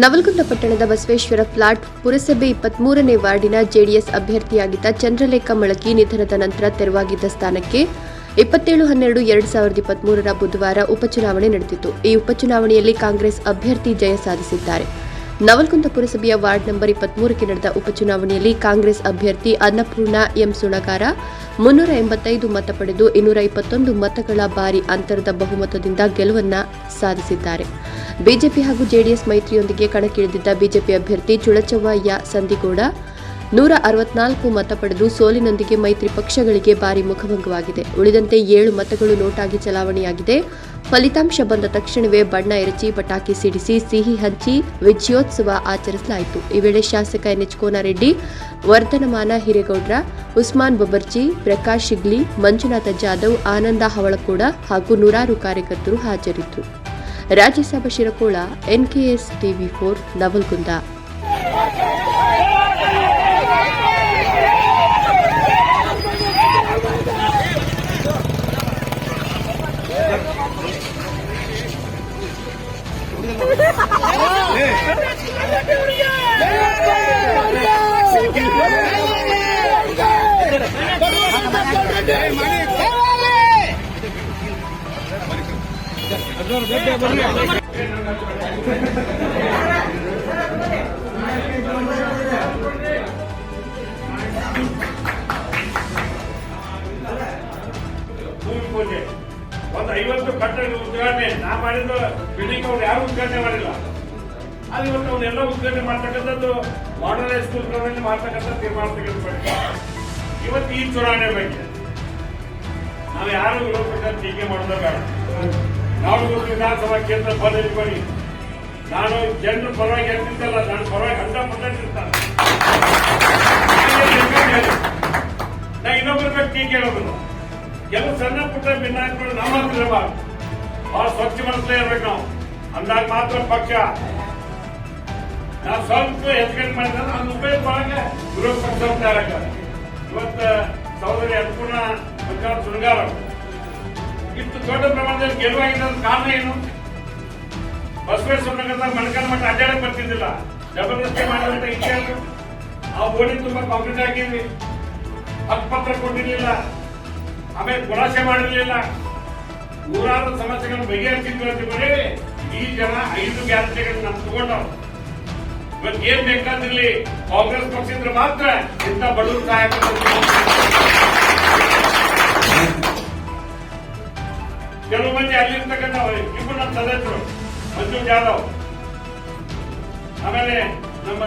ನವಲಗುಂದ ಪಟ್ಟಣದ ಬಸವೇಶ್ವರ ಫ್ಲಾಟ್ ಪುರಸಭೆ ಇಪ್ಪತ್ಮೂರನೇ ವಾರ್ಡಿನ ಜೆಡಿಎಸ್ ಅಭ್ಯರ್ಥಿಯಾಗಿದ್ದ ಚಂದ್ರಲೇಖ ಮಳಕಿ ನಿಧನದ ನಂತರ ತೆರವಾಗಿದ್ದ ಸ್ಥಾನಕ್ಕೆ ಇಪ್ಪತ್ತೇಳು, ಹನ್ನೆರಡು, ಎರಡು ಸಾವಿರದ ಇಪ್ಪತ್ಮೂರರ ಬುಧವಾರ ಉಪಚುನಾವಣೆ ನಡೆದಿತ್ತು. ಈ ಉಪಚುನಾವಣೆಯಲ್ಲಿ ಕಾಂಗ್ರೆಸ್ ಅಭ್ಯರ್ಥಿ ಜಯ ಸಾಧಿಸಿದ್ದಾರೆ. ನವಲಗುಂದ ಪುರಸಭೆಯ ವಾರ್ಡ್ ನಂಬರ್ ಇಪ್ಪತ್ಮೂರಕ್ಕೆ ನಡೆದ ಉಪಚುನಾವಣೆಯಲ್ಲಿ ಕಾಂಗ್ರೆಸ್ ಅಭ್ಯರ್ಥಿ ಅನ್ನಪೂರ್ಣ ಎಂ. ಸುಣಗಾರ, ಮುನ್ನೂರ ಎಂಬತ್ತೈದು ಮತ ಪಡೆದು ಇನ್ನೂರ ಇಪ್ಪತ್ತೊಂದು ಮತಗಳ ಬಾರಿ ಅಂತರದ ಬಹುಮತದಿಂದ ಗೆಲುವನ್ನ ಸಾಧಿಸಿದ್ದಾರೆ. ಬಿಜೆಪಿ ಹಾಗೂ ಜೆಡಿಎಸ್ ಮೈತ್ರಿಯೊಂದಿಗೆ ಕಣಕ್ಕಿಳಿದಿದ್ದ ಬಿಜೆಪಿ ಅಭ್ಯರ್ಥಿ ಚುಳಚವ್ವ ಯ ಸಂದಿಗೌಡ. ನೂರ ಅರವತ್ನಾಲ್ಕು ಮತ ಪಡೆದು ಸೋಲಿನೊಂದಿಗೆ ಮೈತ್ರಿ ಪಕ್ಷಗಳಿಗೆ ಭಾರಿ ಮುಖಭಂಗವಾಗಿದೆ. ಉಳಿದಂತೆ ಏಳು ಮತಗಳು ನೋಟಾಗಿ ಚಲಾವಣೆಯಾಗಿದೆ. ಫಲಿತಾಂಶ ಬಂದ ತಕ್ಷಣವೇ ಬಣ್ಣ ಎರಚಿ ಪಟಾಕಿ ಸಿಡಿಸಿ ಸಿಹಿ ಹಂಚಿ ವಿಜಯೋತ್ಸವ ಆಚರಿಸಲಾಯಿತು. ಈ ವೇಳೆ ಶಾಸಕ ಎನ್ಎಚ್ ಕೋನಾರೆಡ್ಡಿ, ವರ್ಧನಮಾನ ಹಿರೇಗೌಡ್ರ, ಉಸ್ಮಾನ್ ಬಬರ್ಜಿ ಪ್ರಕಾಶ್ ಶಿಗ್ಲಿ ಮಂಜುನಾಥ ಜಾಧವ್, ಆನಂದ ಹವಳಕೂಡ ಹಾಗೂ ನೂರಾರು ಕಾರ್ಯಕರ್ತರು ಹಾಜರಿದ್ದರು. Rajyasabha Shirakola NKS TV four Navalgund ಭೂಮಿ ಒಂದು ಐವತ್ತು ಕಟ್ಟಡ ಉದ್ಘಾಟನೆ. ನಾ ಮಾಡಿದ್ದು ಬಿಲ್ಡಿಂಗ್ ಅವ್ರು ಯಾರು ಉದ್ಘಾಟನೆ ಮಾಡಿಲ್ಲ. ಅದು ಇವತ್ತು ಅವನ್ನೆಲ್ಲ ಉದ್ಘಾಟನೆ ಮಾಡ್ತಕ್ಕಂಥದ್ದು ಮಾಡಲ್ ಸ್ಕೂಲ್ ಗ್ರೌಂಡಲ್ಲಿ ಮಾಡ್ತಕ್ಕಂಥ ತೀರ್ಮಾನ ತೆಗೆದುಕೊಂಡು ಇವತ್ತು ಈ ಚುನಾವಣೆ ಬಗ್ಗೆ. ನಾವು ಯಾರು ವಿರೋಧ ಟೀಕೆ ಮಾಡೋದ ಬೇಡ. ನಾವು ವಿಧಾನಸಭಾ ಕ್ಷೇತ್ರ ಬನ್ನಿ. ನಾನು ಜನರ ಪರವಾಗಿ ಅಂತಿದ್ದಲ್ಲ, ನಾನು ಪರವಾಗಿ ಹಂಡ್ರೆಡ್ ಪರ್ಸೆಂಟ್ ಇರ್ತಾನೆ ನಾ ಇನ್ನೊಬ್ಬರ ವ್ಯಕ್ತಿ ಕೇಳೋದು ಕೆಲವು ಸಣ್ಣ ಪುಟ್ಟ ಭಿನ್ನಾಭಿಪ್ರಾಯ ನಮ್ಮ ಹತ್ರ ಇರಬಾರ್ದು ಬಹಳ ಸ್ವಚ್ಛ ಮನಸ್ಸೇ ಇರ್ಬೇಕು ನಾವು. ಅಂದಾಗ ಮಾತ್ರ ಪಕ್ಷ. ನಾವು ಸ್ವಲ್ಪ ಎಜುಕೇಟ್ ಮಾಡಿದ್ರೆ ನಾನು ಉಪಯೋಗ ಒಳಗೆ ವಿರೋಧ ಪಕ್ಷ ಇವತ್ತು ಸಹೋದರಿ ಅನ್ನಪೂರ್ಣ ಸುಂಗಾರ ಇಷ್ಟು ದೊಡ್ಡ ಪ್ರಮಾಣದಲ್ಲಿ ಗೆಲುವಾಗಿದ್ದ ಕಾರಣ ಏನು? ಬಸವೇಶ್ವರ ನಗರದ ಮಣಕಲ್ ಮಠ ಅಡ್ಡಾಡಕ್ ಬರ್ತಿದ್ದಿಲ್ಲ. ಜಬರ್ದಸ್ತಿ ಮಾಡಿದಂತ ಇತಿಹಾಸ ಆ ಓಡಿ ತುಂಬಾ ಕಾಂಕ್ರೀಟ್ ಹಾಕಿದ್ವಿ ಹಕ್ಕುಪತ್ರ ಕೊಟ್ಟಿರ್ಲಿಲ್ಲ. ಆಮೇಲೆ ಖುಲಾಸೆ ಮಾಡಿರ್ಲಿಲ್ಲ. ನೂರಾರು ಸಮಸ್ಯೆಗಳನ್ನು ಬಗೆಹರಿಸಿದ್ವಿ ಅಂತ ಬರೀ ಈ ಜನ ಐದು ಗ್ಯಾರಂಟಿಗಳನ್ನ ನಮ್ ತಗೊಂಡವ್ರು. ಇವತ್ತು ಏನ್ ಬೇಕಾದಿರ್ಲಿ ಕಾಂಗ್ರೆಸ್ ಪಕ್ಷ ಇದ್ರೆ ಮಾತ್ರ ಇಂಥ ಬಡವರು ಸಹಾಯ ಇಬ್ಬರು ನಮ್ಮ ಸದಸ್ಯರು ಮಂಜು ಜಾಧವ್. ಆಮೇಲೆ ನಮ್ಮ